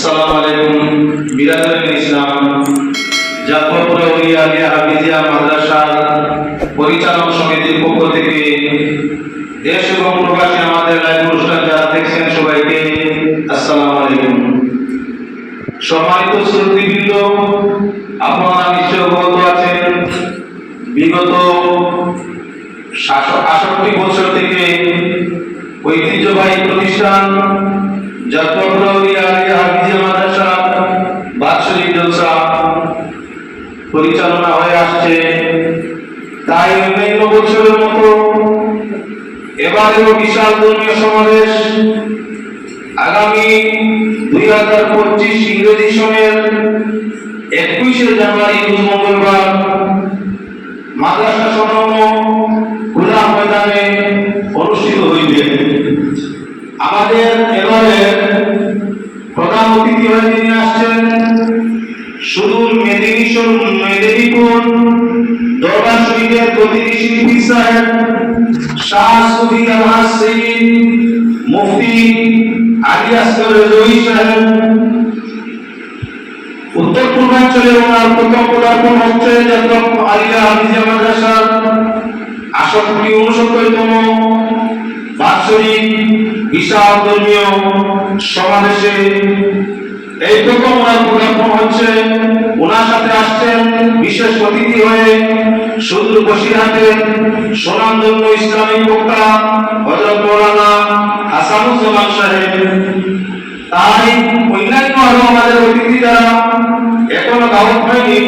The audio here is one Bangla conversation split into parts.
আসসালামু আলাইকুম। ইসলাম জাফরপুর হাফিজিয়া মাদ্রাসার পরিচালন সমিতির পক্ষ থেকে দেশ এবং প্রবাসী আমাদের যারা দেখছেন সবাইকে আসসালামু আলাইকুম। সম্মানিত শ্রোতৃবৃন্দ, আপনারা নিশ্চয় অবগত আছেন, বিগত আষট্টি বছর থেকে ঐতিহ্যবাহী প্রতিষ্ঠান জাফরপুরিয়া হাফিজিয়া মাদ্রাসা বাৎসরিক জলসা পরিচালনা হয়ে আসছে। তাই অন্যান্য বছরের মতো এবারেও বিশাল ধর্মীয় সমাবেশ আগামী দুই হাজার পঁচিশ ইংরেজি সনের একুশে জানুয়ারি মঙ্গলবার মাদ্রাসা সংলগ্ন খোলা ময়দানে অনুষ্ঠিত হইবে। আমাদের এবারে প্রধান অতিথি হয়ে যিনি আসছেন। সুদূর মেদিনীশ্বর মেদিনীপুর দরবার শরীফের প্রতিনিধি শিল্পী সাহেব, শাহ সুফি আলহাজ সৈয়দ মুফতি আলী আসগর রেজওয়ি সাহেব। উত্তর পূর্বাঞ্চলে ওনার প্রথম পদার্পণ সমাবেশে এই প্রথম ওনার পদার্পণ হচ্ছে ওনার সাথে আসছেন বিশেষ অতিথি হয়ে সুদূর বসিরহাটের সোনামধন্য ইসলামিক বক্তা হজরত মৌলানা হাসানুজ্জামান সাহেব। তাই অন্যান্য আরও আমাদের অতিথি যারা এখনও দাওয়াত হয়নি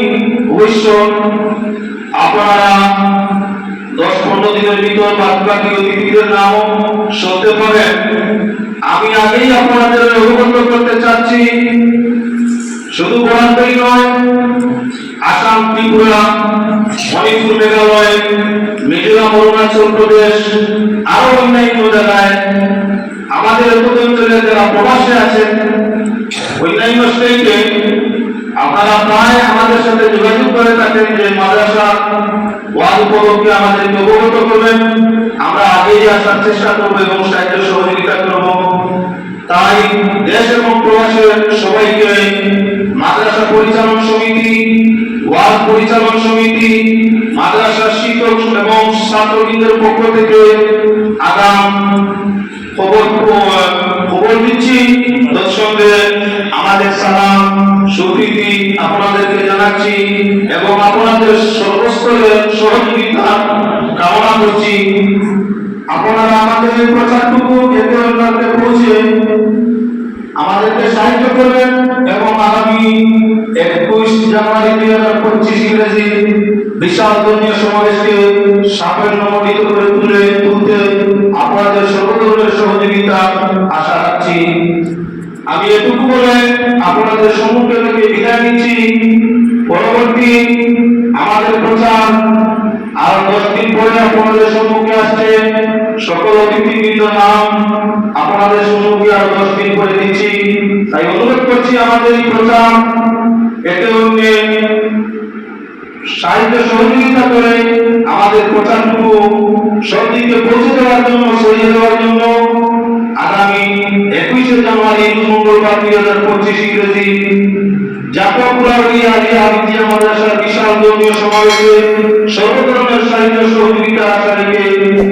অবশ্য আপনারা দশ পনেরো দিনের ভিতর বাদ বাকি অতিথিদের নাম শুনতে পারেন আমি আগেই আপনাদের অবগত করতে চাচ্ছি শুধু বরান্তরই নয়, আসাম, ত্রিপুরা, মণিপুর, মেঘালয়, মিজোরাম, অরুণাচল প্রদেশ, আরও অন্যান্য জায়গায় আমাদের অঞ্চলের যারা প্রবাসে আছেন, অন্যান্য স্টেটে আপনারা প্রায় আমাদের সাথে যোগাযোগ করে থাকেন যে মাদ্রাসা ওয়াজ উপলক্ষে আমাদেরকে অবগত করবেন। আমরা আগেই আসার চেষ্টা করব এবং সাহায্য সহযোগিতা করব। তাই দেশ এবং প্রবাসের সবাইকে মাদ্রাসা পরিচালন সমিতি ওয়াজ পরিচালন সমিতি মাদ্রাসা শিক্ষক এবং ছাত্রবৃন্দের পক্ষ থেকে আগাম খবর খবর দিচ্ছি। তোর সঙ্গে আমাদের সালাম, সুপ্রীতি আপনাদেরকে জানাচ্ছি এবং আপনাদের সর্বস্তরের সহযোগিতা কামনা করছি। আপনারা আমাদের এই প্রচারটুকু একে অন্যকে পৌঁছে আমাদেরকে সাহায্য করবেন এবং আগামী একুশ জানুয়ারি দুই হাজার পঁচিশ ইংরেজি বিশাল ধর্মীয় সমাবেশকে সাফল্যমণ্ডিত করে তুলে তুলতে আপনাদের সর্বধরনের সহযোগিতা আশা রাখছি। আমি এটুকু বলে আপনাদের সম্মুখে থেকে বিদায় নিচ্ছি। পরবর্তী আমাদের প্রচার আর দশ দিন পরে আপনাদের সম্মুখে আসছে। সকল অতিথিবৃন্দ নাম আপনাদের সম্মুখে আর দশ দিন পরে দিচ্ছি। তাই অনুরোধ করছি আমাদের এই প্রচার। এতে অন্যে সাহিত্য সহযোগিতা করে আমাদের প্রচারটুকু সব দিকে পৌঁছে দেওয়ার জন্য, সরিয়ে দেওয়ার জন্য আগামী একুশে জানুয়ারি, মঙ্গলবার দুই হাজার পঁচিশ ইংরেজি বিশাল ধর্মীয় সমাবেশে সর্ব ধরনের সাহিত্য সহযোগিতা আশা রেখে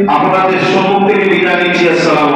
আপনাদের সম্মুখ থেকে বিদায় নিচ্ছি। আসসালাম